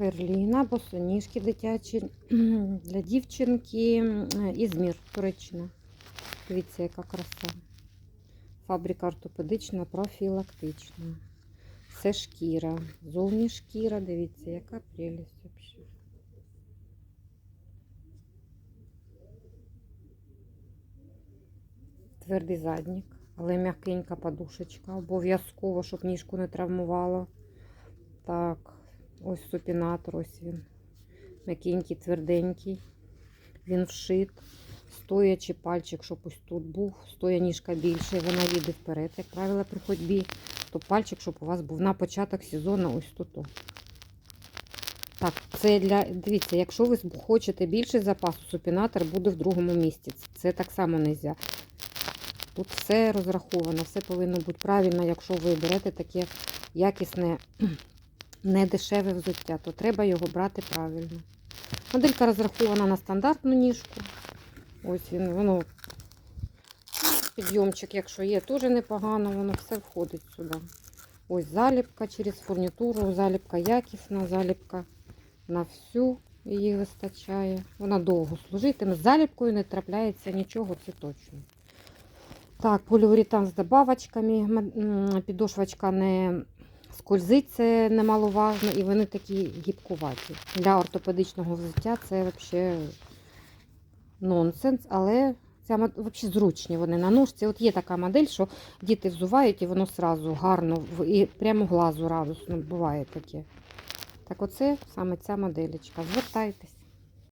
Перліна, босоніжки дитячі для дівчинки. м, Ізмір, Туреччина. Дивіться, яка краса. Фабрика ортопедична, профілактична. Це шкіра. Зовні шкіра, дивіться, яка прелість взагалі. Твердий заднік, але м'якенька подушечка. Обов'язково, щоб ніжку не травмувало. Так, ось супінатор, ось він. М'якенький, тверденький. Він вшит. Стоячи пальчик, щоб ось тут був. Стоя ніжка більше, вона їде вперед, як правило, при ходьбі. То пальчик, щоб у вас був на початок сезону ось тут. Так, це для. Дивіться, якщо ви хочете більше запасу, супінатор буде в другому місці. Це так само не можна. Тут все розраховано, все повинно бути правильно, якщо ви берете таке якісне, не дешеве взуття, то треба його брати правильно. Моделька розрахована на стандартну ніжку. Ось він, воно підйомчик, якщо є, теж непогано, воно все входить сюди. Ось заліпка через фурнітуру, заліпка якісна, заліпка на всю її вистачає. Вона довго служитиме. З заліпкою не трапляється нічого, це точно. Так, поліуретан з добавочками. Підошвачка не скользить, це немаловажно, і вони такі гібкуваті. Для ортопедичного взуття це взагалі нонсенс, але це взагалі зручні вони на ножці. От є така модель, що діти взувають і воно сразу гарно і прямо глазу радосно буває таке. Так оце саме ця моделечка. Звертайтесь.